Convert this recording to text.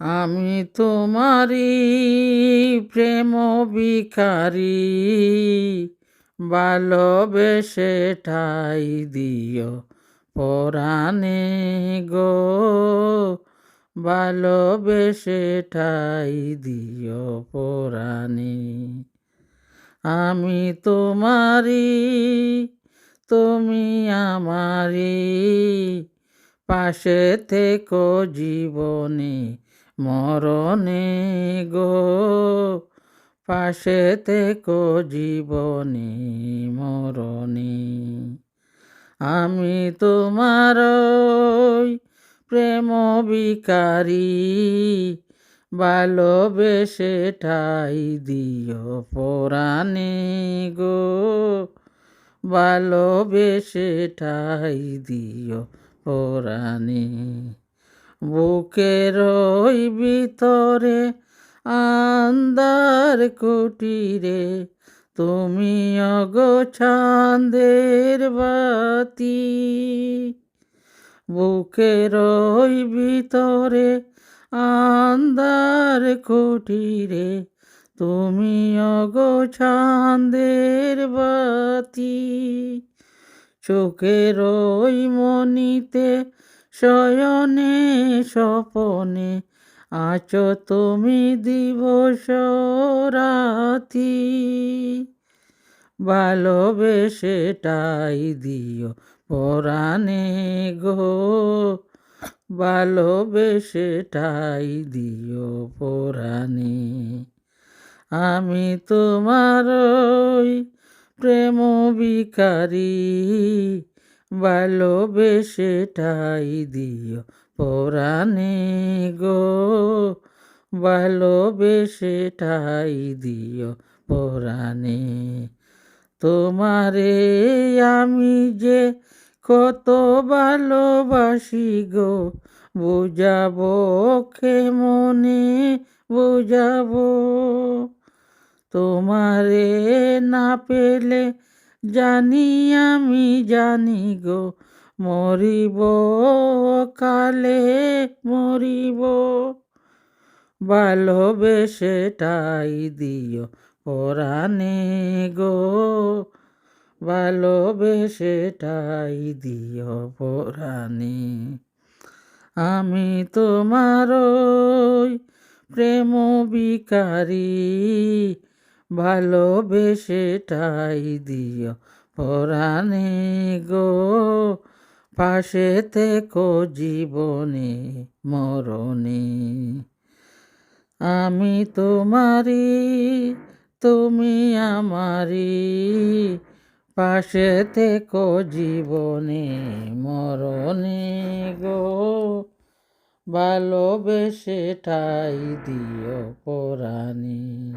আমি তোমারি প্রেম ভিখারি, ভালোবেসে ঠাই দিও পরাণে গো, ভালোবেসে ঠাই দিও পরাণে। আমি তোমারি তুমি আমারি পাশে থেকো জীবনে মরণে গো, পাশে থেকো জীবনে মরণে। আমি তোমার প্রেম বিকারী ভালোবেসে ঠাই দিও পরাণে গো, ভালোবেসে ঠাই দিও পরাণে। বুকের ওই ভিতরে আন্দার কুটিরে তুমি অগো চাঁদের বাতি। বুকের ওই ভিতরে আন্দার কুটিরে তুমি অগো চাঁদের বাতি। চোখের ওই মনিতে শয়নে স্বপনে আছো তুমি দিবস রাতি। ভালোবেসে টাই দিও পরাণে গো, ভালোবেসে টাই দিও পরাণে। আমি তোমার প্রেম বিকারী ভালোবেসে ঠাই দিও পরাণে গো। ভালোবেসে ঠাই দিও পরাণে। তোমারে আমি যে কত ভালোবাসি গো, বুঝাবো মনে বুঝাবো? তোমারে না পেলে জানি আমি, জানি গো, মরিব কালে, মরিব। ভালোবেসে টাই দিও পরাণে গো ভালোবেসে টাই দিও পরাণে। আমি তোমার প্রেম বিকারী ভালোবেসে ঠাই দিও পরাণে গো। পাশে থেকো জীবনে, মরণে। আমি তোমারি, তুমি আমারি। পাশে থেকো জীবনে, মরণে গো। ভালোবেসে ঠাই দিও পরাণী।